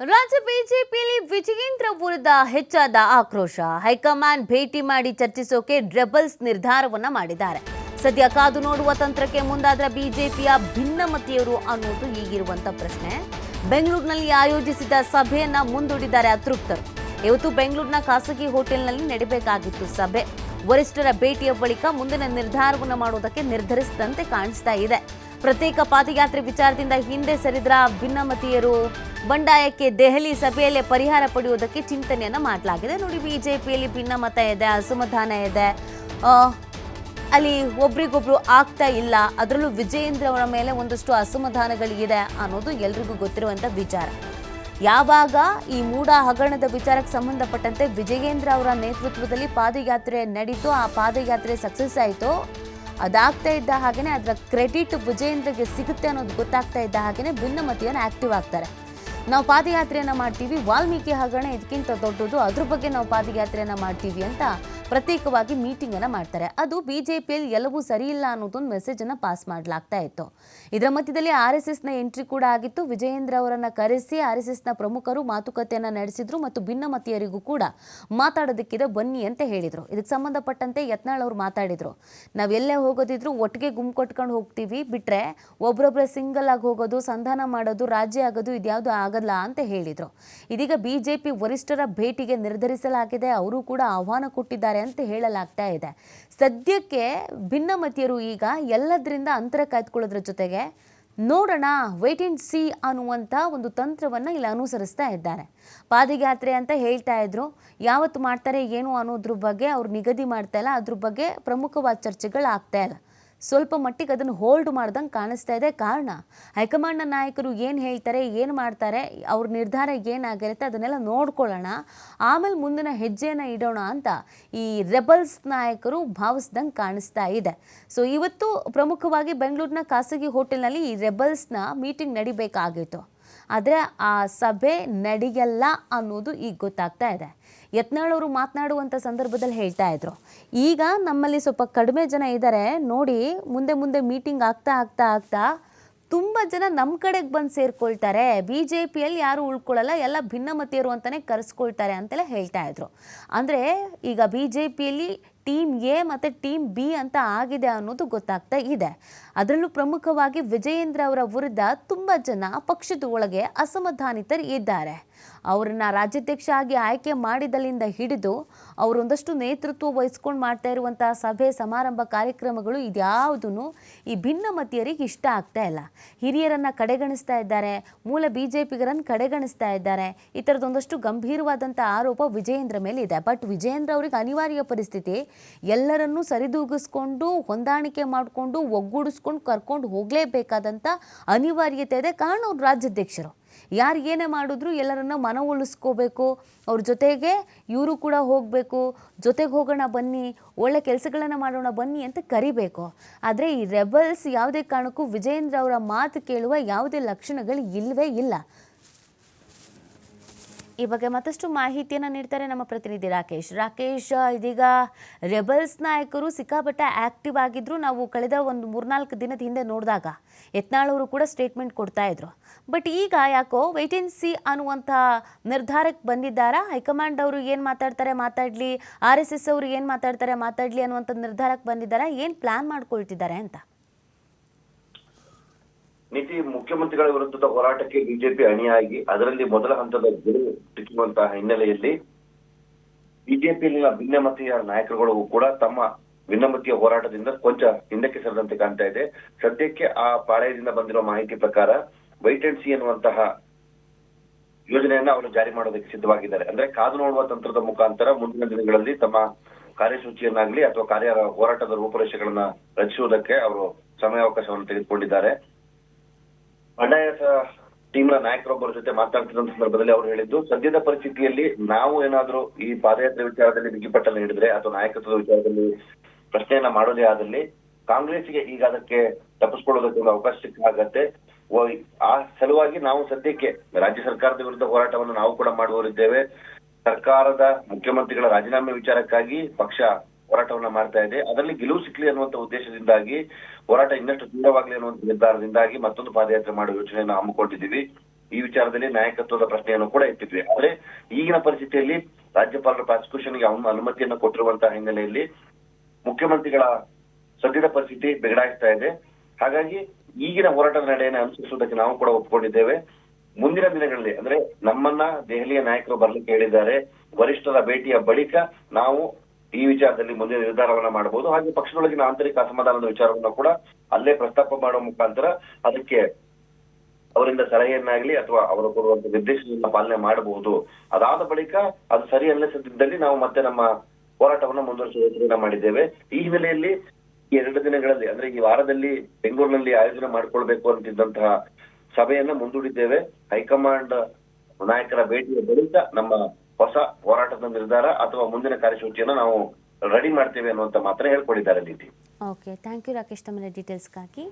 ರಾಜ್ಯ ಬಿಜೆಪಿಯಲ್ಲಿ ವಿಜಯೇಂದ್ರ ವಿರುದ್ಧ ಹೆಚ್ಚಾದ ಆಕ್ರೋಶ. ಹೈಕಮಾಂಡ್ ಭೇಟಿ ಮಾಡಿ ಚರ್ಚಿಸೋಕೆ ರೆಬಲ್ಸ್ ನಿರ್ಧಾರವನ್ನ ಮಾಡಿದ್ದಾರೆ. ಸದ್ಯ ಕಾದು ನೋಡುವ ತಂತ್ರಕ್ಕೆ ಮುಂದಾದ ಬಿಜೆಪಿಯ ಭಿನ್ನಮತಿಯವರು ಅನ್ನೋದು ಈಗಿರುವಂತ ಪ್ರಶ್ನೆ. ಬೆಂಗಳೂರಿನಲ್ಲಿ ಆಯೋಜಿಸಿದ ಸಭೆಯನ್ನ ಮುಂದೂಡಿದ್ದಾರೆ ಅತೃಪ್ತರು. ಇವತ್ತು ಬೆಂಗಳೂರಿನ ಖಾಸಗಿ ಹೋಟೆಲ್ನಲ್ಲಿ ನಡೆಯಬೇಕಾಗಿತ್ತು ಸಭೆ. ವರಿಷ್ಠರ ಭೇಟಿಯ ಬಳಿಕ ಮುಂದಿನ ನಿರ್ಧಾರವನ್ನು ಮಾಡುವುದಕ್ಕೆ ನಿರ್ಧರಿಸಿದಂತೆ ಕಾಣಿಸ್ತಾ ಇದೆ. ಪ್ರತ್ಯೇಕ ಪಾದಯಾತ್ರೆ ವಿಚಾರದಿಂದ ಹಿಂದೆ ಸರಿದ್ರ ಭಿನ್ನಮತೀಯರು. ಬಂಡಾಯಕ್ಕೆ ದೆಹಲಿ ಸಭೆಯಲ್ಲೇ ಪರಿಹಾರ ಪಡೆಯುವುದಕ್ಕೆ ಚಿಂತನೆಯನ್ನು ಮಾಡಲಾಗಿದೆ. ನೋಡಿ, ಬಿಜೆಪಿಯಲ್ಲಿ ಭಿನ್ನಮತ ಇದೆ, ಅಸಮಾಧಾನ ಇದೆ. ಅಲ್ಲಿ ಒಬ್ರಿಗೊಬ್ರು ಆಗ್ತಾ ಇಲ್ಲ, ಅದರಲ್ಲೂ ವಿಜಯೇಂದ್ರ ಅವರ ಮೇಲೆ ಒಂದಷ್ಟು ಅಸಮಾಧಾನಗಳಿದೆ ಅನ್ನೋದು ಎಲ್ರಿಗೂ ಗೊತ್ತಿರುವಂಥ ವಿಚಾರ. ಯಾವಾಗ ಈ ಮೂಡ ಹಗರಣದ ವಿಚಾರಕ್ಕೆ ಸಂಬಂಧಪಟ್ಟಂತೆ ವಿಜಯೇಂದ್ರ ಅವರ ನೇತೃತ್ವದಲ್ಲಿ ಪಾದಯಾತ್ರೆ ನಡೀತು, ಆ ಪಾದಯಾತ್ರೆ ಸಕ್ಸಸ್ ಆಯಿತು ಅದಾಗ್ತಾ ಇದ್ದ ಹಾಗೆಯೇ ಅದರ ಕ್ರೆಡಿಟ್ ವಿಜಯೇಂದ್ರಗೆ ಸಿಗುತ್ತೆ ಅನ್ನೋದು ಗೊತ್ತಾಗ್ತಾ ಇದ್ದ ಹಾಗೇನೆ ಭಿನ್ನಮತಿಯನ್ನು ಆಕ್ಟಿವ್ ಆಗ್ತಾರೆ. ನಾವು ಪಾದಯಾತ್ರೆಯನ್ನು ಮಾಡ್ತೀವಿ, ವಾಲ್ಮೀಕಿ ಹಗರಣ ಇದಕ್ಕಿಂತ ದೊಡ್ಡದು, ಅದ್ರ ಬಗ್ಗೆ ನಾವು ಪಾದಯಾತ್ರೆಯನ್ನು ಮಾಡ್ತೀವಿ ಅಂತ ಪ್ರತ್ಯೇಕವಾಗಿ ಮೀಟಿಂಗ್ ಅನ್ನ ಮಾಡ್ತಾರೆ. ಅದು ಬಿಜೆಪಿಯಲ್ಲಿ ಎಲ್ಲವೂ ಸರಿ ಇಲ್ಲ ಅನ್ನೋದೊಂದು ಮೆಸೇಜ್ ಅನ್ನ ಪಾಸ್ ಮಾಡಲಾಗ್ತಾ ಇತ್ತು. ಇದರ ಮಧ್ಯದಲ್ಲಿ ಆರ್ ಎಸ್ ಎಸ್ನ ಎಂಟ್ರಿ ಕೂಡ ಆಗಿತ್ತು. ವಿಜಯೇಂದ್ರ ಅವರನ್ನ ಕರೆಸಿ ಆರ್ ಎಸ್ ಎಸ್ನ ಪ್ರಮುಖರು ಮಾತುಕತೆಯನ್ನ ನಡೆಸಿದ್ರು ಮತ್ತು ಭಿನ್ನಮತಿಯರಿಗೂ ಕೂಡ ಮಾತಾಡೋದಕ್ಕಿದೆ ಬನ್ನಿ ಅಂತ ಹೇಳಿದ್ರು. ಇದಕ್ಕೆ ಸಂಬಂಧಪಟ್ಟಂತೆ ಯತ್ನಾಳ್ ಅವರು ಮಾತಾಡಿದ್ರು. ನಾವು ಎಲ್ಲೇ ಹೋಗೋದಿದ್ರು ಒಟ್ಟಿಗೆ ಗುಂಪು ಕೊಟ್ಕೊಂಡು ಹೋಗ್ತೀವಿ. ಬಿಟ್ರೆ ಒಬ್ರೊಬ್ರ ಸಿಂಗಲ್ ಆಗಿ ಹೋಗೋದು, ಸಂಧಾನ ಮಾಡೋದು ರಾಜ್ಯ ಆಗೋದು ಇದ್ಯಾವುದು ಆಗಲ್ಲ ಅಂತ ಹೇಳಿದ್ರು. ಇದೀಗ ಬಿಜೆಪಿ ವರಿಷ್ಠರ ಭೇಟಿಗೆ ನಿರ್ಧರಿಸಲಾಗಿದೆ. ಅವರು ಕೂಡ ಆಹ್ವಾನ ಕೊಟ್ಟಿದ್ದಾರೆ ಅಂತ ಹೇಳಲಾಗ್ತಾ ಇದೆ. ಸದ್ಯಕ್ಕೆ ಭಿನ್ನಮತೀಯರು ಈಗ ಎಲ್ಲದರಿಂದ ಅಂತರ ಕಾಯ್ದುಕೊಳ್ಳೋದ್ರ ಜೊತೆಗೆ ನೋಡೋಣ ವೈಟ್ ಅಂಡ್ ಸಿ ಅನ್ನುವಂಥ ಒಂದು ತಂತ್ರವನ್ನು ಇಲ್ಲಿ ಅನುಸರಿಸ್ತಾ ಇದ್ದಾರೆ. ಪಾದಯಾತ್ರೆ ಅಂತ ಹೇಳ್ತಾ ಇದ್ರು. ಯಾವತ್ತು ಮಾಡ್ತಾರೆ, ಏನು ಅನ್ನೋದ್ರ ಬಗ್ಗೆ ಅವ್ರು ನಿಗದಿ ಮಾಡ್ತಾ ಇಲ್ಲ. ಅದ್ರ ಬಗ್ಗೆ ಪ್ರಮುಖವಾದ ಚರ್ಚೆಗಳು ಆಗ್ತಾ ಇಲ್ಲ. ಸ್ವಲ್ಪ ಮಟ್ಟಿಗೆ ಅದನ್ನು ಹೋಲ್ಡ್ ಮಾಡ್ದಂಗೆ ಕಾಣಿಸ್ತಾ ಇದೆ. ಕಾರಣ, ಹೈಕಮಾಂಡ್ನ ನಾಯಕರು ಏನು ಹೇಳ್ತಾರೆ, ಏನು ಮಾಡ್ತಾರೆ, ಅವ್ರ ನಿರ್ಧಾರ ಏನಾಗಿರುತ್ತೆ ಅದನ್ನೆಲ್ಲ ನೋಡ್ಕೊಳ್ಳೋಣ. ಆಮೇಲೆ ಮುಂದಿನ ಹೆಜ್ಜೆಯನ್ನು ಇಡೋಣ ಅಂತ ಈ ರೆಬಲ್ಸ್ ನಾಯಕರು ಭಾವಿಸ್ದಂಗೆ ಕಾಣಿಸ್ತಾ ಇದೆ. ಸೊ ಇವತ್ತು ಪ್ರಮುಖವಾಗಿ ಬೆಂಗಳೂರಿನ ಖಾಸಗಿ ಹೋಟೆಲ್ನಲ್ಲಿ ಈ ರೆಬಲ್ಸ್ನ ಮೀಟಿಂಗ್ ನಡಿಬೇಕಾಗಿತ್ತು. ಆದರೆ ಆ ಸಭೆ ನಡೆಯಲ್ಲ ಅನ್ನೋದು ಈಗ ಗೊತ್ತಾಗ್ತಾ ಇದೆ. ಯತ್ನಾಳವರು ಮಾತನಾಡುವಂಥ ಸಂದರ್ಭದಲ್ಲಿ ಹೇಳ್ತಾ ಇದ್ರು. ಈಗ ನಮ್ಮಲ್ಲಿ ಸ್ವಲ್ಪ ಕಡಿಮೆ ಜನ ಇದ್ದಾರೆ ನೋಡಿ ಮುಂದೆ ಮುಂದೆ ಮೀಟಿಂಗ್ ಆಗ್ತಾ ಆಗ್ತಾ ಆಗ್ತಾ ತುಂಬ ಜನ ನಮ್ಮ ಕಡೆಗೆ ಬಂದು ಸೇರ್ಕೊಳ್ತಾರೆ. ಬಿ ಜೆ ಪಿಯಲ್ಲಿ ಯಾರು ಉಳ್ಕೊಳ್ಳಲ್ಲ ಎಲ್ಲ ಭಿನ್ನಮತಿಯರು ಅಂತಲೇ ಕರೆಸ್ಕೊಳ್ತಾರೆ ಅಂತೆಲ್ಲ ಹೇಳ್ತಾ ಇದ್ರು. ಅಂದರೆ ಈಗ ಬಿ ಜೆ ಪಿಯಲ್ಲಿ ಟೀಮ್ ಎ ಮತ್ತು ಟೀಮ್ ಬಿ ಅಂತ ಆಗಿದೆ ಅನ್ನೋದು ಗೊತ್ತಾಗ್ತಾ ಇದೆ. ಅದರಲ್ಲೂ ಪ್ರಮುಖವಾಗಿ ವಿಜಯೇಂದ್ರ ಅವರ ವಿರುದ್ಧ ತುಂಬ ಜನ ಪಕ್ಷದ ಒಳಗೆ ಅಸಮಾಧಾನಿತರು ಇದ್ದಾರೆ. ಅವರನ್ನ ರಾಜ್ಯಾಧ್ಯಕ್ಷ ಆಗಿ ಆಯ್ಕೆ ಮಾಡಿದಲ್ಲಿಂದ ಹಿಡಿದು ಅವರೊಂದಷ್ಟು ನೇತೃತ್ವ ವಹಿಸ್ಕೊಂಡು ಮಾಡ್ತಾ ಇರುವಂತಹ ಸಭೆ ಸಮಾರಂಭ ಕಾರ್ಯಕ್ರಮಗಳು ಇದ್ಯಾವುದೂ ಈ ಭಿನ್ನಮತಿಯರಿಗೆ ಇಷ್ಟ ಆಗ್ತಾ ಇಲ್ಲ. ಹಿರಿಯರನ್ನ ಕಡೆಗಣಿಸ್ತಾ ಇದ್ದಾರೆ, ಮೂಲ ಬಿ ಜೆ ಪಿಗರನ್ನು ಕಡೆಗಣಿಸ್ತಾ ಇದ್ದಾರೆ. ಈ ಥರದೊಂದಷ್ಟು ಗಂಭೀರವಾದಂಥ ಆರೋಪ ವಿಜಯೇಂದ್ರ ಮೇಲೆ ಇದೆ ಬಟ್ ವಿಜಯೇಂದ್ರ ಅವರಿಗೆ ಅನಿವಾರ್ಯ ಪರಿಸ್ಥಿತಿ ಎಲ್ಲರನ್ನೂ ಸರಿದೂಗಿಸ್ಕೊಂಡು, ಹೊಂದಾಣಿಕೆ ಮಾಡಿಕೊಂಡು, ಒಗ್ಗೂಡಿಸ್ಕೊಂಡು ಕರ್ಕೊಂಡು ಹೋಗಲೇಬೇಕಾದಂಥ ಅನಿವಾರ್ಯತೆ ಇದೆ. ಕಾರಣ ಅವ್ರು ರಾಜ್ಯಾಧ್ಯಕ್ಷರು. ಯಾರು ಏನೇ ಮಾಡಿದ್ರು ಎಲ್ಲರನ್ನ ಮನವೊಲಿಸ್ಕೋಬೇಕು ಅವ್ರ ಜೊತೆಗೆ ಇವರು ಕೂಡ ಹೋಗಬೇಕು. ಜೊತೆಗೆ ಹೋಗೋಣ ಬನ್ನಿ, ಒಳ್ಳೆ ಕೆಲಸಗಳನ್ನು ಮಾಡೋಣ ಬನ್ನಿ ಅಂತ ಕರಿಬೇಕು. ಆದರೆ ಈ ರೆಬಲ್ಸ್ ಯಾವುದೇ ಕಾರಣಕ್ಕೂ ವಿಜಯೇಂದ್ರ ಅವರ ಮಾತು ಕೇಳುವ ಯಾವುದೇ ಲಕ್ಷಣಗಳು ಇಲ್ಲವೇ ಇಲ್ಲ. ಈ ಬಗ್ಗೆ ಮತ್ತಷ್ಟು ಮಾಹಿತಿಯನ್ನು ನೀಡ್ತಾರೆ ನಮ್ಮ ಪ್ರತಿನಿಧಿ ರಾಕೇಶ್. ರಾಕೇಶ್, ಇದೀಗ ರೆಬಲ್ಸ್ ನಾಯಕರು ಸಿಕ್ಕಾಪಟ್ಟೆ ಆಕ್ಟಿವ್ ಆಗಿದ್ರು. ನಾವು ಕಳೆದ ಒಂದು ಮೂರ್ನಾಲ್ಕು ದಿನದ ಹಿಂದೆ ನೋಡಿದಾಗ ಯತ್ನಾಳವರು ಕೂಡ ಸ್ಟೇಟ್ಮೆಂಟ್ ಕೊಡ್ತಾ ಇದ್ರು. ಬಟ್ ಈಗ ಯಾಕೋ ವೇಟ್ ಅಂಡ್ ಸಿ ಅನ್ನುವಂಥ ನಿರ್ಧಾರಕ್ಕೆ ಬಂದಿದ್ದಾರಾ? ಹೈಕಮಾಂಡ್ ಅವರು ಏನು ಮಾತಾಡ್ತಾರೆ ಮಾತಾಡಲಿ, ಆರ್ ಎಸ್ ಎಸ್ ಅವರು ಏನು ಮಾತಾಡ್ತಾರೆ ಮಾತಾಡಲಿ ಅನ್ನುವಂಥ ನಿರ್ಧಾರಕ್ಕೆ ಬಂದಿದ್ದಾರಾ? ಏನು ಪ್ಲಾನ್ ಮಾಡ್ಕೊಳ್ತಿದ್ದಾರೆ ಅಂತ? ನೀತಿ ಮುಖ್ಯಮಂತ್ರಿಗಳ ವಿರುದ್ಧದ ಹೋರಾಟಕ್ಕೆ ಬಿಜೆಪಿ ಅಣಿಯಾಗಿ, ಅದರಲ್ಲಿ ಮೊದಲ ಹಂತದ ಗೆಲುವು ಸಿಕ್ಕುವಂತಹ ಹಿನ್ನೆಲೆಯಲ್ಲಿ ಬಿಜೆಪಿಯಲ್ಲಿನ ಭಿನ್ನಮತೀಯ ನಾಯಕರುಗಳು ಕೂಡ ತಮ್ಮ ಭಿನ್ನಮತೀಯ ಹೋರಾಟದಿಂದ ಕೊಂಚ ಹಿಂದಕ್ಕೆ ಸರಿದಂತೆ ಕಾಣ್ತಾ ಇದೆ. ಸದ್ಯಕ್ಕೆ ಆ ಪಾಳೆಯದಿಂದ ಬಂದಿರುವ ಮಾಹಿತಿ ಪ್ರಕಾರ ವೈಟ್ ಸಿ ಎನ್ನುವಂತಹ ಯೋಜನೆಯನ್ನ ಅವರು ಜಾರಿ ಮಾಡೋದಕ್ಕೆ ಸಿದ್ಧವಾಗಿದ್ದಾರೆ. ಅಂದ್ರೆ ಕಾದು ನೋಡುವ ತಂತ್ರದ ಮುಖಾಂತರ ಮುಂದಿನ ದಿನಗಳಲ್ಲಿ ತಮ್ಮ ಕಾರ್ಯಸೂಚಿಯನ್ನಾಗ್ಲಿ ಅಥವಾ ಕಾರ್ಯ ಹೋರಾಟದ ರೂಪುರೇಷೆಗಳನ್ನ ರಚಿಸುವುದಕ್ಕೆ ಅವರು ಸಮಯಾವಕಾಶವನ್ನು ತೆಗೆದುಕೊಂಡಿದ್ದಾರೆ. ಬಂಡಾಯ ಟೀಮ್ನ ನಾಯಕರೊಬ್ಬರ ಜೊತೆ ಮಾತನಾಡ್ತಿದ್ದ ಸಂದರ್ಭದಲ್ಲಿ ಅವರು ಹೇಳಿದ್ದು, ಸದ್ಯದ ಪರಿಸ್ಥಿತಿಯಲ್ಲಿ ನಾವು ಏನಾದ್ರೂ ಈ ಪಾದಯಾತ್ರೆ ವಿಚಾರದಲ್ಲಿ ಬಿಗಿಪಟ್ಟನ್ನು ಹಿಡಿದ್ರೆ ಅಥವಾ ನಾಯಕತ್ವದ ವಿಚಾರದಲ್ಲಿ ಪ್ರಶ್ನೆಯನ್ನ ಮಾಡೋದೇ ಆದಲ್ಲಿ ಕಾಂಗ್ರೆಸ್ಗೆ ಈಗ ಅದಕ್ಕೆ ತಪ್ಪಿಸ್ಕೊಳ್ಳೋದಕ್ಕೆ ಒಂದು ಅವಕಾಶ ಸಿಕ್ಕಾಗತ್ತೆ. ಆ ಸಲುವಾಗಿ ನಾವು ಸದ್ಯಕ್ಕೆ ರಾಜ್ಯ ಸರ್ಕಾರದ ವಿರುದ್ಧ ಹೋರಾಟವನ್ನು ನಾವು ಕೂಡ ಮಾಡುವವರಿದ್ದೇವೆ. ಸರ್ಕಾರದ ಮುಖ್ಯಮಂತ್ರಿಗಳ ರಾಜೀನಾಮೆ ವಿಚಾರಕ್ಕಾಗಿ ಪಕ್ಷ ಹೋರಾಟವನ್ನ ಮಾಡ್ತಾ ಇದೆ. ಅದರಲ್ಲಿ ಗೆಲುವು ಸಿಕ್ಲಿ ಅನ್ನುವಂತ ಉದ್ದೇಶದಿಂದಾಗಿ, ಹೋರಾಟ ಇನ್ನಷ್ಟು ತೀವ್ರವಾಗಲಿ ಅನ್ನುವಂತ ನಿರ್ಧಾರದಿಂದಾಗಿ ಮತ್ತೊಂದು ಪಾದಯಾತ್ರೆ ಮಾಡುವ ಯೋಚನೆಯನ್ನು ಹಮ್ಮಿಕೊಂಡಿದ್ದೀವಿ. ಈ ವಿಚಾರದಲ್ಲಿ ನಾಯಕತ್ವದ ಪ್ರಶ್ನೆಯನ್ನು ಕೂಡ ಇಟ್ಟಿದ್ವಿ ಆದ್ರೆ ಈಗಿನ ಪರಿಸ್ಥಿತಿಯಲ್ಲಿ ರಾಜ್ಯಪಾಲರ ಪ್ರಾಸಿಕ್ಯೂಷನ್ಗೆ ಅನುಮತಿಯನ್ನು ಕೊಟ್ಟಿರುವಂತಹ ಹಿನ್ನೆಲೆಯಲ್ಲಿ ಮುಖ್ಯಮಂತ್ರಿಗಳ ಸದ್ಯದ ಪರಿಸ್ಥಿತಿ ಬಿಗಡಾಯಿಸ್ತಾ ಇದೆ. ಹಾಗಾಗಿ ಈಗಿನ ಹೋರಾಟದ ನಡೆಯನ್ನು ಅನುಸರಿಸುವುದಕ್ಕೆ ನಾವು ಕೂಡ ಒಪ್ಪಿಕೊಂಡಿದ್ದೇವೆ ಮುಂದಿನ ದಿನಗಳಲ್ಲಿ, ಅಂದ್ರೆ ನಮ್ಮನ್ನ ದೆಹಲಿಯ ನಾಯಕರು ಬರ್ಲಿಕ್ಕೆ ಹೇಳಿದ್ದಾರೆ, ವರಿಷ್ಠರ ಭೇಟಿಯ ಬಳಿಕ ನಾವು ಈ ವಿಚಾರದಲ್ಲಿ ಮುಂದಿನ ನಿರ್ಧಾರವನ್ನ ಮಾಡಬಹುದು ಹಾಗೆ ಪಕ್ಷದೊಳಗಿನ ಆಂತರಿಕ ಅಸಮಾಧಾನದ ವಿಚಾರವನ್ನ ಕೂಡ ಅಲ್ಲೇ ಪ್ರಸ್ತಾಪ ಮಾಡುವ ಮುಖಾಂತರ ಅದಕ್ಕೆ ಅವರಿಂದ ಸಲಹೆಯನ್ನಾಗ್ಲಿ ಅಥವಾ ಅವರು ಕೊಡುವಂತಹ ನಿರ್ದೇಶನವನ್ನ ಪಾಲನೆ ಮಾಡಬಹುದು ಅದಾದ ಬಳಿಕ ಅದು ಸರಿ ಅನ್ನಿಸದಿದ್ದಲ್ಲಿ ನಾವು ಮತ್ತೆ ನಮ್ಮ ಹೋರಾಟವನ್ನ ಮುಂದುವರಿಸುವ ಮಾಡಿದ್ದೇವೆ. ಈ ಹಿನ್ನೆಲೆಯಲ್ಲಿ ಎರಡು ದಿನಗಳಲ್ಲಿ, ಅಂದ್ರೆ ಈ ವಾರದಲ್ಲಿ ಬೆಂಗಳೂರಿನಲ್ಲಿ ಆಯೋಜನೆ ಮಾಡಿಕೊಳ್ಬೇಕು ಅಂತಿದ್ದಂತಹ ಸಭೆಯನ್ನ ಮುಂದೂಡಿದ್ದೇವೆ. ಹೈಕಮಾಂಡ್ ನಾಯಕರ ಭೇಟಿಯ ಬಳಿಕ ನಮ್ಮ ಹೊಸ ಹೋರಾಟದ ನಿರ್ಧಾರ ಅಥವಾ ಮುಂದಿನ ಕಾರ್ಯಸೂಚಿಯನ್ನು ನಾವು ರೆಡಿ ಮಾಡ್ತೇವೆ ಅನ್ನುವಂತ ಮಾತ್ರ ಹೇಳ್ಕೊಂಡಿದ್ದಾರೆ ನೀತಿ ಓಕೆ ಥ್ಯಾಂಕ್ ಯು ರಾಕೇಶ್ ತಮ್ಮ ಡೀಟೇಲ್ಸ್ಗಾಗಿ